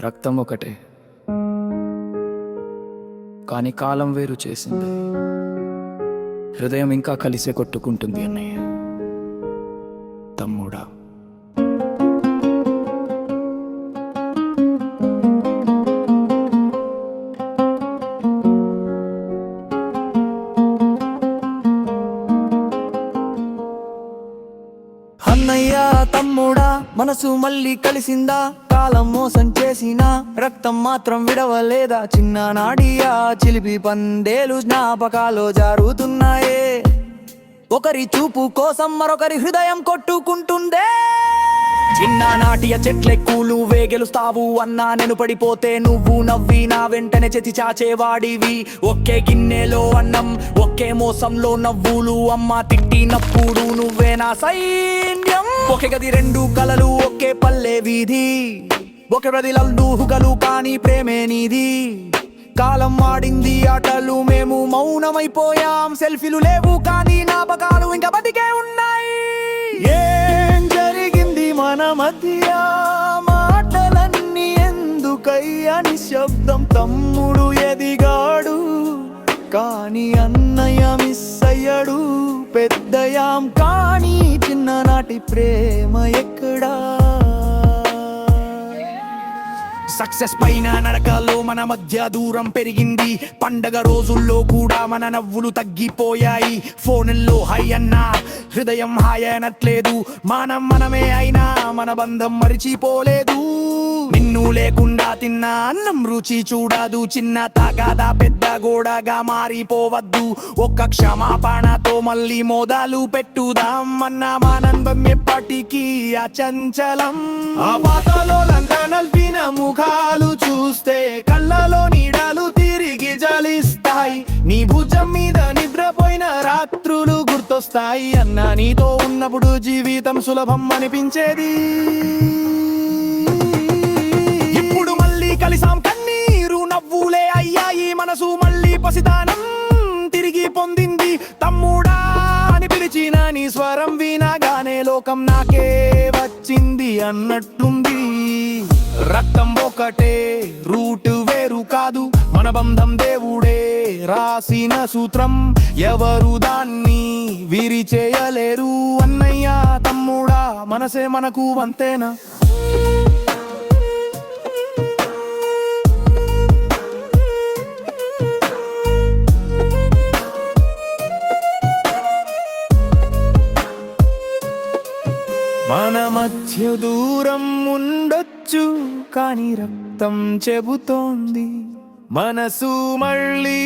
రక్తం ఒకటే. కానీ కాలం వేరు చేసింది. హృదయం ఇంకా కలిసే కొట్టుకుంటుంది అన్నయ్య. తమ్ముడా. అన్నయ్య తమ్ముడా మనసు మళ్ళీ కలిసిందా? కాలం మోసం చేసిన రక్తం మాత్రం విడవలేదా? చిన్న నాడియా చిలిపి పందేలు జ్ఞాపకాలు జారుతున్నాయే. ఒకరి చూపు కోసం మరొకరి హృదయం కొట్టుకుంటుందే. చిన్న నాటియ చెట్లే కూలు వేగెలుస్తావు అన్నా నేను పడిపోతే నువ్వు నవ్వి నా వెంటనే చెతి చాచేవాడివి. ఒకే గిన్నెలో అన్నం ఒకే మోసంలో నవ్వులు అమ్మ తిట్టినప్పుడు నువ్వే నా సైన్యం. ఒకే గది రెండు కలలు ఒకే పల్లె వీధి. ఒకే ప్రదిలల్లు హుగలు కానీ ప్రేమే నీది. కాలం ఆడింది ఆటలు మేము మౌనమైపోయాం. సెల్ఫీలు లేవు కానీ జ్ఞాపకాలు ఇంకా బతికే ఉన్నా. మధ్య మాటలన్నీ ఎందుకయ్యా నిశ్శబ్దం తమ్ముడు ఎదిగాడు. కానీ అన్నయ్య మిస్ అయ్యాడు. పెద్దయాం కానీ చిన్ననాటి ప్రేమ ఎక్కడా? సక్సెస్ పైన నడకలో మన మధ్య దూరం పెరిగింది. పండగ రోజుల్లో కూడా మన నవ్వులు తగ్గిపోయాయి. ఫోన్లో హై అన్నా హృదయం హాయ్ అనట్లేదు. మనం మనమే అయినా మన బంధం మరిచిపోలేదు. నిన్ను లేకుండా తిన్న అన్నం రుచి చూడదు. చిన్న తాగాదా పెద్ద గోడగా మారిపోవద్దు. ఒక్క క్షమాపణతో మళ్ళీ మోదాలు పెట్టుదాం అన్న మానందం ఎప్పటికీ అచంచలం. ఆ పాతలో నల్పిన ముఖాలు చూస్తే కళ్ళలో నీడలు తిరిగి జలిస్తాయి. నీ భుజం మీద నిద్రపోయిన రాత్రులు గుర్తొస్తాయి అన్న నీతో ఉన్నప్పుడు జీవితం సులభం అనిపించేది. ఇప్పుడు మళ్ళీ కలిసాం కన్నీరు నవ్వులే అయ్యాయి మనసు మళ్ళీ పసిదానం తిరిగి పొందింది తమ్ముడా అని పిలిచిన నీ స్వరం వినగానే లోకం నాకే వచ్చింది అన్నట్టుంది. రక్తం ఒకటే రూట్ వేరు కాదు మన బంధం దేవుడే రాసిన సూత్రం. ఎవరు దాన్ని వీరి చేయలేరు అన్నయ్య తమ్ముడా మనసే మనకు అంతేనా మన మధ్య దూరం ఉండొచ్చు కానీ రక్తం చెబుతోంది. మనసు మళ్ళీ